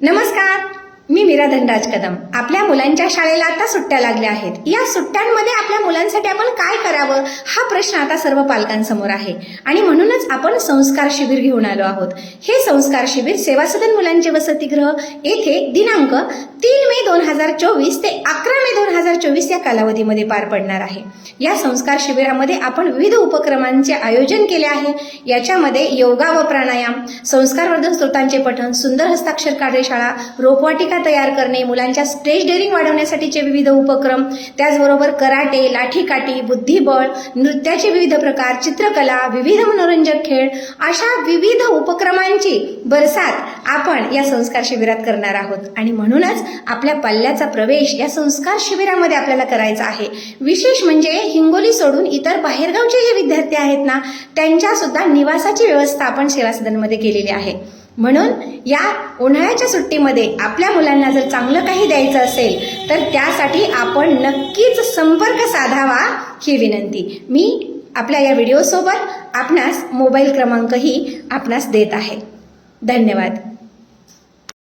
नमस्कार मी मीरा धनराज कदम. आपल्या मुलांच्या शाळेला आता सुट्ट्या लागल्या आहेत. या सुट्ट्यांमध्ये आपल्या मुलांसाठी आपण काय करावं? हा प्रश्न आता सर्व पालकांसमोर आहे. आणि म्हणूनच आपण संस्कार शिबिर घेऊन आलो आहोत. हे संस्कार शिबिर सेवा सदन मुलांचे वसतिगृह येथे दिनांक तीन मे दोन हजार चोवीस ते अकरा मे दोन हजार चोवीस या कालावधीमध्ये पार पडणार आहे. या संस्कार शिबिरामध्ये आपण विविध उपक्रमांचे आयोजन केले आहे. याच्यामध्ये योगा व प्राणायाम संस्कारवर्धन स्त्रोतांचे पठण सुंदर हस्ताक्षर कार्यशाळा रोपवाटिका तयार करणे मुलांच्या स्टेज डेअरिंग वाढवण्यासाठीचे विविध उपक्रम त्याचबरोबर कराटे लाठीकाठी बुद्धिबळ नृत्याचे विविध प्रकार चित्रकला विविध मनोरंजक खेळ अशा विविध उपक्रमांची बरसात आपण या संस्कार शिबिरात करणार आहोत. आणि म्हणूनच आपल्या पल्ल्याचा प्रवेश या संस्कार शिबिरामध्ये आपल्याला करायचा आहे. विशेष म्हणजे हिंगोली सोडून इतर बाहेरगावचे जे विद्यार्थी आहेत ना त्यांच्या सुद्धा निवासाची व्यवस्था आपण सेवा सदनमध्ये केलेली आहे. म्हणून या उन्हाळ्याच्या सुट्टीमध्ये आपल्या मुलांना जर चांगलं काही द्यायचं असेल तर त्यासाठी आपण नक्कीच संपर्क साधावा ही विनंती. मी आपल्या या व्हिडिओसोबत आपणास मोबाईल क्रमांकही आपणास देत आहे. धन्यवाद.